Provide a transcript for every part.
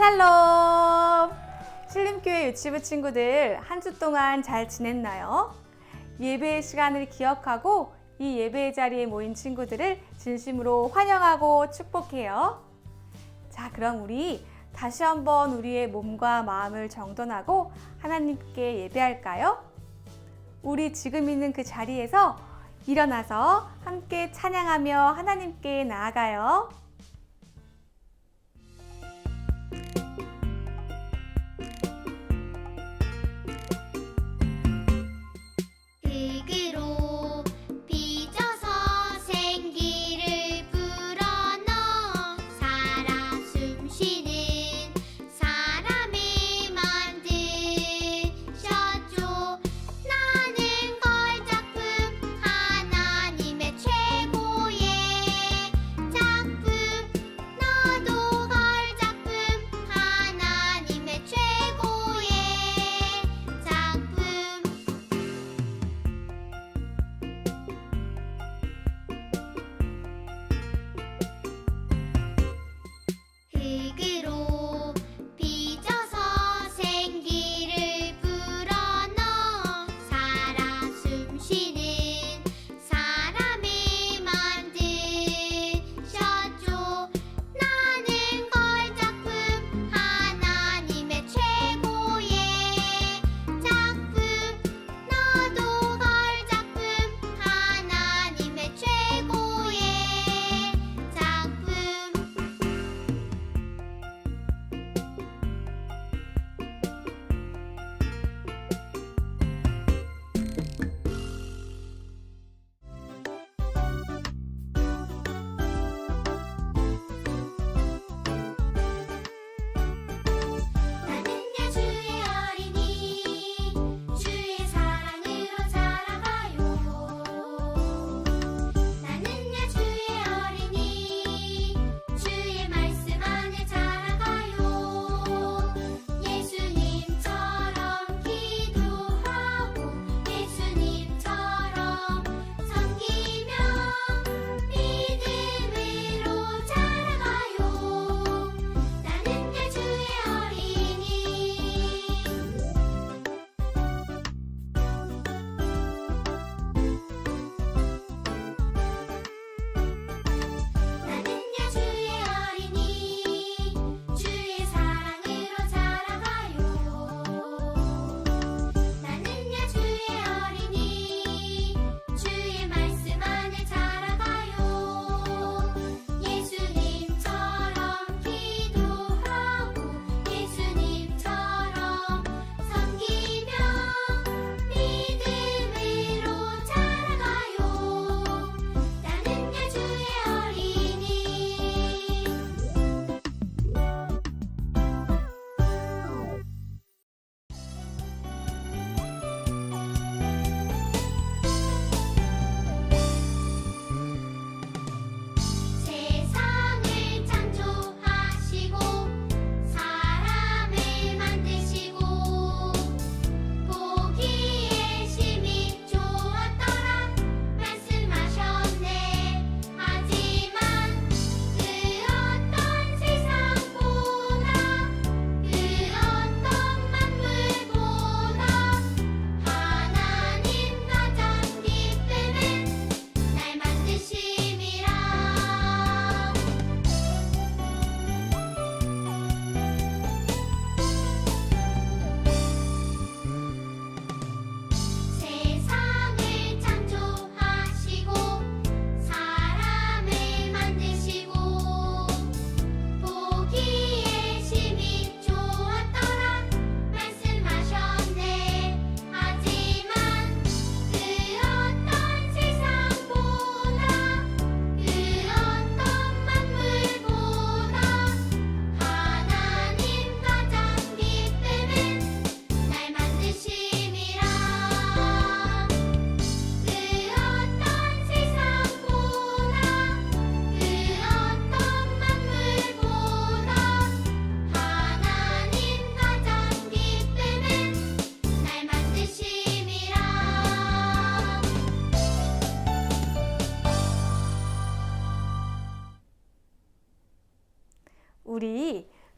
샬롬! 신림교회 유치부 친구들 한 주 동안 잘 지냈나요? 예배의 시간을 기억하고 이 예배의 자리에 모인 친구들을 진심으로 환영하고 축복해요. 자, 그럼 우리 다시 한번 우리의 몸과 마음을 정돈하고 하나님께 예배할까요? 우리 지금 있는 그 자리에서 일어나서 함께 찬양하며 하나님께 나아가요.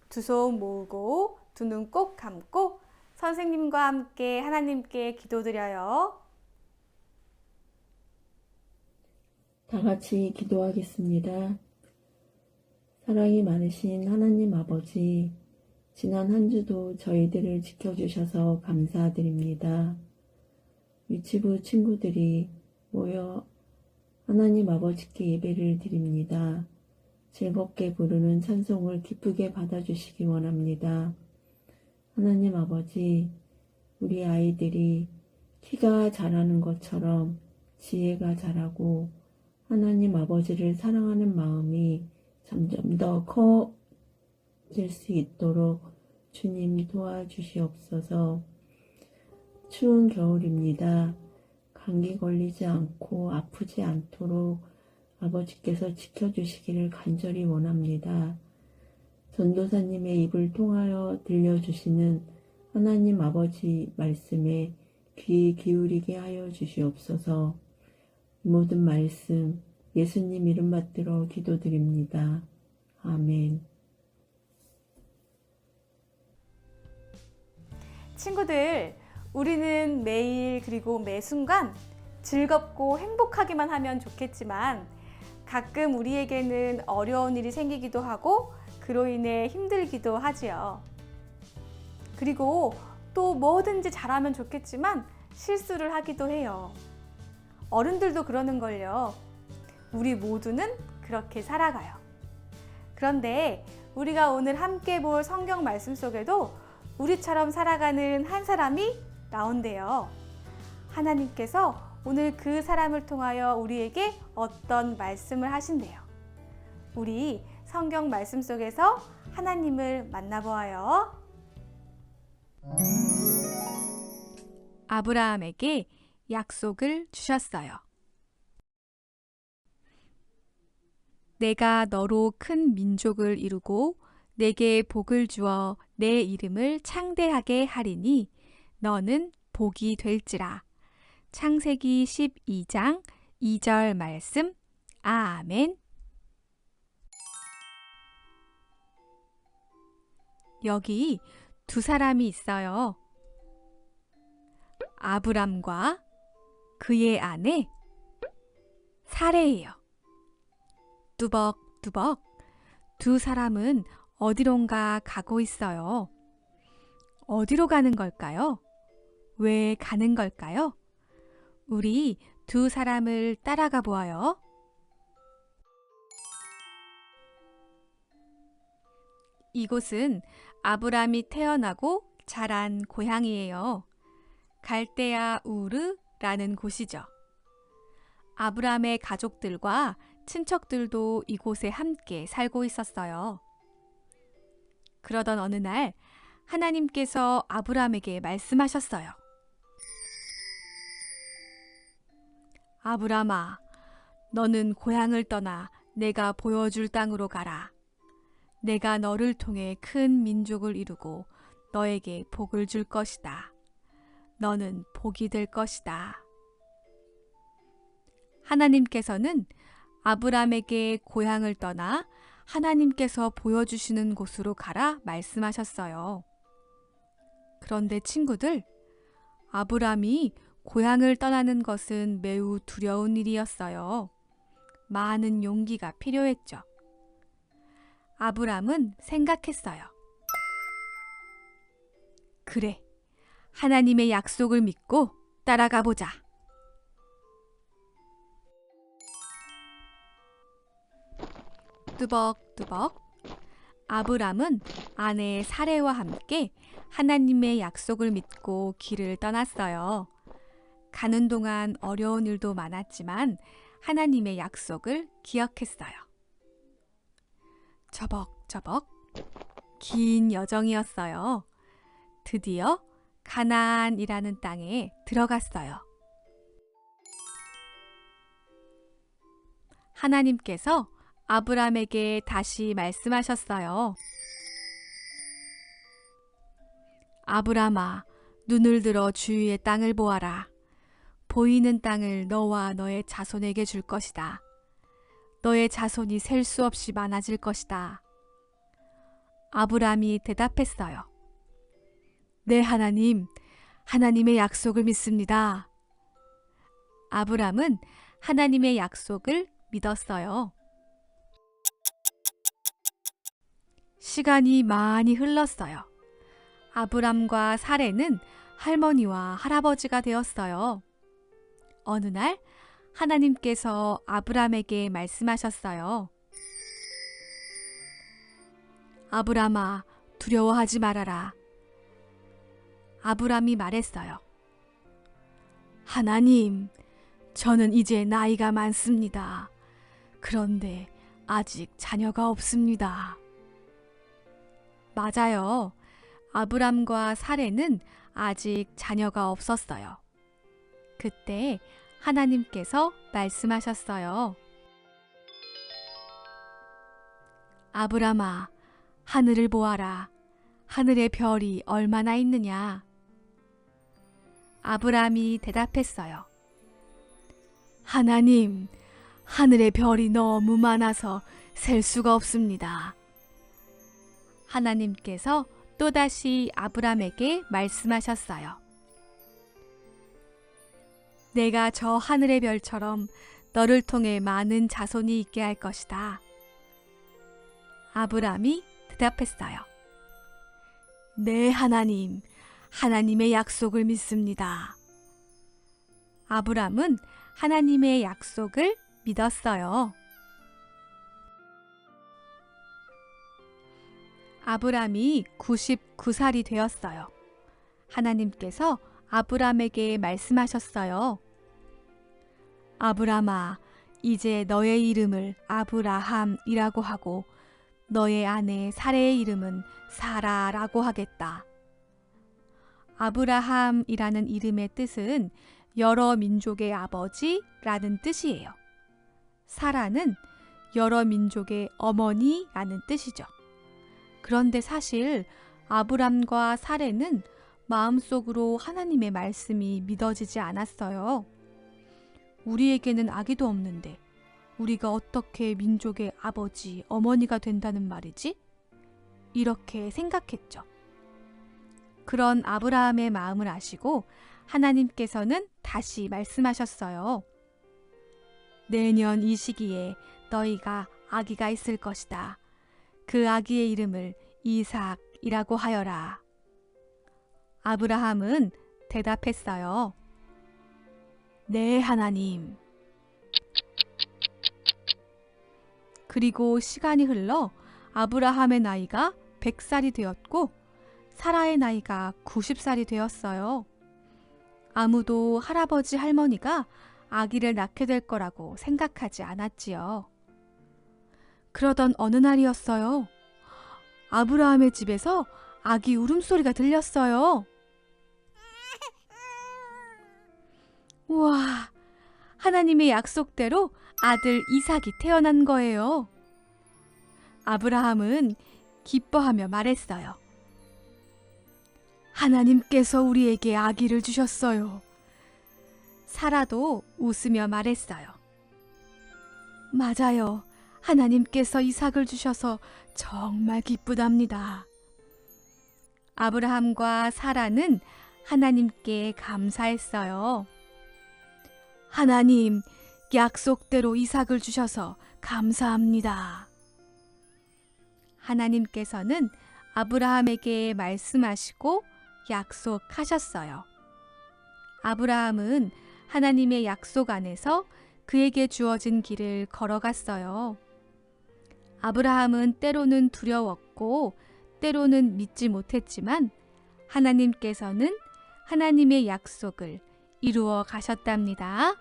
두 손 모으고 두 눈 꼭 감고 선생님과 함께 하나님께 기도드려요. 다 같이 기도하겠습니다. 사랑이 많으신 하나님 아버지, 지난 한 주도 저희들을 지켜주셔서 감사드립니다. 유치부 친구들이 모여 하나님 아버지께 예배를 드립니다. 즐겁게 부르는 찬송을 기쁘게 받아주시기 원합니다. 하나님 아버지, 우리 아이들이 키가 자라는 것처럼 지혜가 자라고 하나님 아버지를 사랑하는 마음이 점점 더 커질 수 있도록 주님 도와주시옵소서. 추운 겨울입니다. 감기 걸리지 않고 아프지 않도록 아버지께서 지켜주시기를 간절히 원합니다. 전도사님의 입을 통하여 들려주시는 하나님 아버지 말씀에 귀 기울이게 하여 주시옵소서. 이 모든 말씀 예수님 이름 받들어 기도드립니다. 아멘. 친구들, 우리는 매일 그리고 매 순간 즐겁고 행복하기만 하면 좋겠지만 가끔 우리에게는 어려운 일이 생기기도 하고 그로 인해 힘들기도 하지요. 그리고 또 뭐든지 잘하면 좋겠지만 실수를 하기도 해요. 어른들도 그러는 걸요. 우리 모두는 그렇게 살아가요. 그런데 우리가 오늘 함께 볼 성경 말씀 속에도 우리처럼 살아가는 한 사람이 나온대요. 하나님께서 오늘 그 사람을 통하여 우리에게 어떤 말씀을 하신대요. 우리 성경 말씀 속에서 하나님을 만나보아요. 아브라함에게 약속을 주셨어요. 내가 너로 큰 민족을 이루고 내게 복을 주어 내 이름을 창대하게 하리니 너는 복이 될지라. 창세기 12장 2절 말씀. 아멘. 여기 두 사람이 있어요. 아브람과 그의 아내 사레예요. 뚜벅뚜벅 두 사람은 어디론가 가고 있어요. 어디로 가는 걸까요? 왜 가는 걸까요? 우리 두 사람을 따라가 보아요. 이곳은 아브람이 태어나고 자란 고향이에요. 갈대아 우르라는 곳이죠. 아브람의 가족들과 친척들도 이곳에 함께 살고 있었어요. 그러던 어느 날 하나님께서 아브람에게 말씀하셨어요. 아브람아, 너는 고향을 떠나 내가 보여줄 땅으로 가라. 내가 너를 통해 큰 민족을 이루고 너에게 복을 줄 것이다. 너는 복이 될 것이다. 하나님께서는 아브람에게 고향을 떠나 하나님께서 보여주시는 곳으로 가라 말씀하셨어요. 그런데 친구들, 아브람이 고향을 떠나는 것은 매우 두려운 일이었어요. 많은 용기가 필요했죠. 아브람은 생각했어요. 그래, 하나님의 약속을 믿고 따라가 보자. 뚜벅뚜벅 아브람은 아내 사레와 함께 하나님의 약속을 믿고 길을 떠났어요. 가는 동안 어려운 일도 많았지만 하나님의 약속을 기억했어요. 저벅저벅 긴 여정이었어요. 드디어 가나안이라는 땅에 들어갔어요. 하나님께서 아브람에게 다시 말씀하셨어요. 아브람아, 눈을 들어 주위의 땅을 보아라. 보이는 땅을 너와 너의 자손에게 줄 것이다. 너의 자손이 셀 수 없이 많아질 것이다. 아브람이 대답했어요. 네, 하나님. 하나님의 약속을 믿습니다. 아브람은 하나님의 약속을 믿었어요. 시간이 많이 흘렀어요. 아브람과 사레는 할머니와 할아버지가 되었어요. 어느 날 하나님께서 아브람에게 말씀하셨어요. 아브람아, 두려워하지 말아라. 아브람이 말했어요. 하나님, 저는 이제 나이가 많습니다. 그런데 아직 자녀가 없습니다. 맞아요. 아브람과 사레는 아직 자녀가 없었어요. 그때 하나님께서 말씀하셨어요. 아브람아, 하늘을 보아라. 하늘의 별이 얼마나 있느냐? 아브람이 대답했어요. 하나님, 하늘의 별이 너무 많아서 셀 수가 없습니다. 하나님께서 또다시 아브람에게 말씀하셨어요. 내가 저 하늘의 별처럼 너를 통해 많은 자손이 있게 할 것이다. 아브람이 대답했어요. 네, 하나님. 하나님의 약속을 믿습니다. 아브람은 하나님의 약속을 믿었어요. 아브람이 99살이 되었어요. 하나님께서 아브람에게 말씀하셨어요. 아브람아, 이제 너의 이름을 아브라함이라고 하고 너의 아내 사레의 이름은 사라라고 하겠다. 아브라함이라는 이름의 뜻은 여러 민족의 아버지라는 뜻이에요. 사라는 여러 민족의 어머니라는 뜻이죠. 그런데 사실 아브람과 사레는 마음속으로 하나님의 말씀이 믿어지지 않았어요. 우리에게는 아기도 없는데 우리가 어떻게 민족의 아버지, 어머니가 된다는 말이지? 이렇게 생각했죠. 그런 아브라함의 마음을 아시고 하나님께서는 다시 말씀하셨어요. 내년 이 시기에 너희가 아기가 있을 것이다. 그 아기의 이름을 이삭이라고 하여라. 아브라함은 대답했어요. 네, 하나님. 그리고 시간이 흘러 아브라함의 나이가 100살이 되었고 사라의 나이가 90살이 되었어요. 아무도 할아버지 할머니가 아기를 낳게 될 거라고 생각하지 않았지요. 그러던 어느 날이었어요. 아브라함의 집에서 아기 울음소리가 들렸어요. 우와, 하나님의 약속대로 아들 이삭이 태어난 거예요. 아브라함은 기뻐하며 말했어요. 하나님께서 우리에게 아기를 주셨어요. 사라도 웃으며 말했어요. 맞아요. 하나님께서 이삭을 주셔서 정말 기쁘답니다. 아브라함과 사라는 하나님께 감사했어요. 하나님, 약속대로 이삭을 주셔서 감사합니다. 하나님께서는 아브라함에게 말씀하시고 약속하셨어요. 아브라함은 하나님의 약속 안에서 그에게 주어진 길을 걸어갔어요. 아브라함은 때로는 두려웠고 때로는 믿지 못했지만 하나님께서는 하나님의 약속을 이루어 가셨답니다.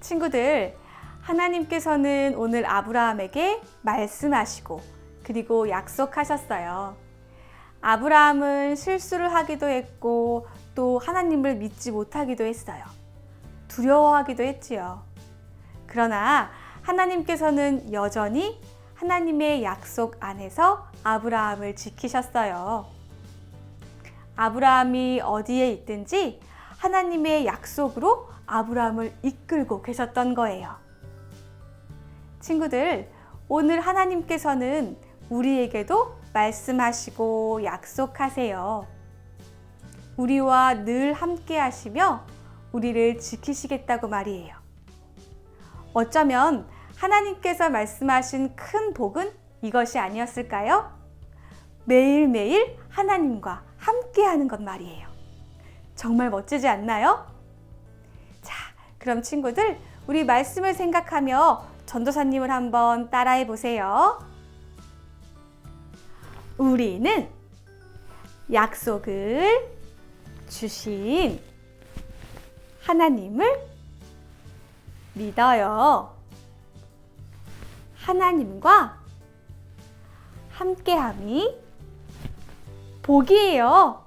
친구들, 하나님께서는 오늘 아브라함에게 말씀하시고 그리고 약속하셨어요. 아브라함은 실수를 하기도 했고 또 하나님을 믿지 못하기도 했어요. 두려워하기도 했지요. 그러나 하나님께서는 여전히 하나님의 약속 안에서 아브라함을 지키셨어요. 아브라함이 어디에 있든지 하나님의 약속으로 아브라함을 이끌고 계셨던 거예요. 친구들, 오늘 하나님께서는 우리에게도 말씀하시고 약속하세요. 우리와 늘 함께 하시며 우리를 지키시겠다고 말이에요. 어쩌면 하나님께서 말씀하신 큰 복은 이것이 아니었을까요? 매일매일 하나님과 함께 하는 것 말이에요. 정말 멋지지 않나요? 자, 그럼 친구들, 우리 말씀을 생각하며 전도사님을 한번 따라해 보세요. 우리는 약속을 주신 하나님을 믿어요. 하나님과 함께함이 복이에요.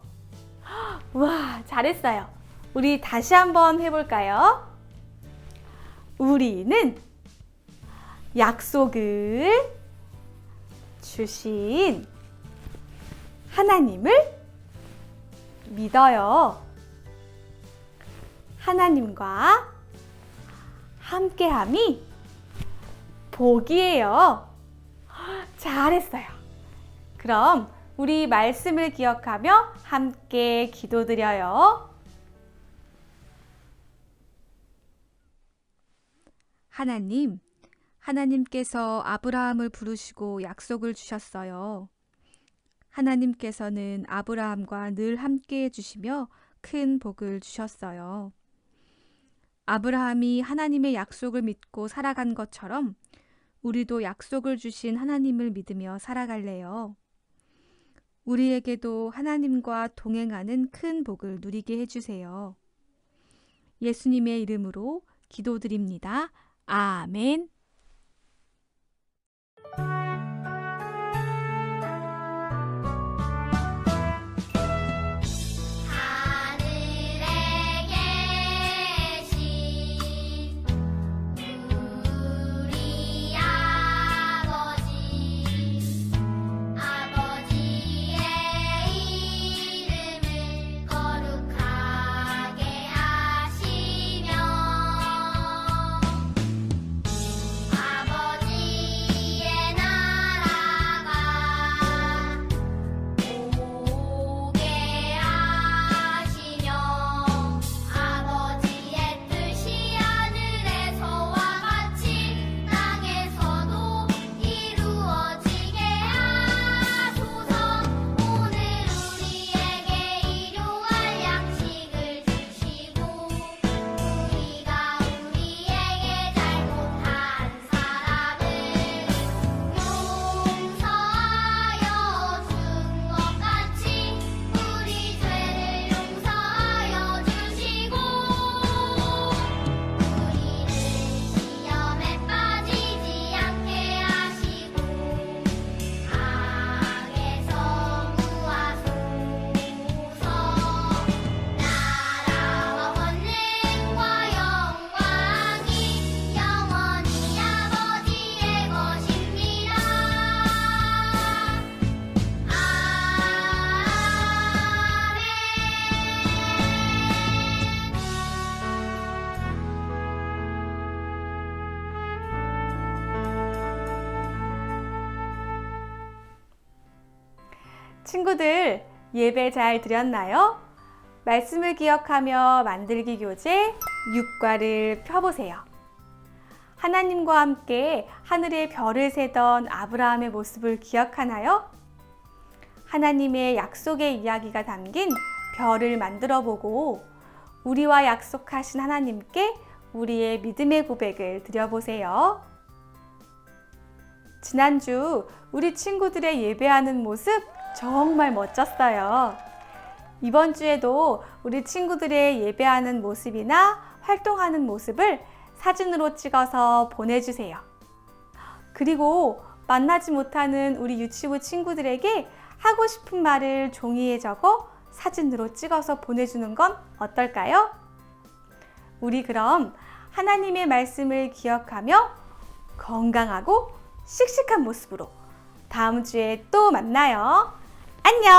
와, 잘했어요. 우리 다시 한번 해볼까요? 우리는 약속을 주신 하나님을 믿어요. 하나님과 함께함이 복이에요. 잘했어요. 그럼 우리 말씀을 기억하며 함께 기도드려요. 하나님, 하나님께서 아브라함을 부르시고 약속을 주셨어요. 하나님께서는 아브라함과 늘 함께 해주시며 큰 복을 주셨어요. 아브라함이 하나님의 약속을 믿고 살아간 것처럼 우리도 약속을 주신 하나님을 믿으며 살아갈래요. 우리에게도 하나님과 동행하는 큰 복을 누리게 해주세요. 예수님의 이름으로 기도드립니다. 아멘. 친구들, 예배 잘 드렸나요? 말씀을 기억하며 만들기 교재 6과를 펴보세요. 하나님과 함께 하늘의 별을 세던 아브라함의 모습을 기억하나요? 하나님의 약속의 이야기가 담긴 별을 만들어 보고 우리와 약속하신 하나님께 우리의 믿음의 고백을 드려보세요. 지난주 우리 친구들의 예배하는 모습 정말 멋졌어요. 이번 주에도 우리 친구들의 예배하는 모습이나 활동하는 모습을 사진으로 찍어서 보내주세요. 그리고 만나지 못하는 우리 유치부 친구들에게 하고 싶은 말을 종이에 적어 사진으로 찍어서 보내주는 건 어떨까요? 우리 그럼 하나님의 말씀을 기억하며 건강하고 씩씩한 모습으로 다음 주에 또 만나요. 안녕!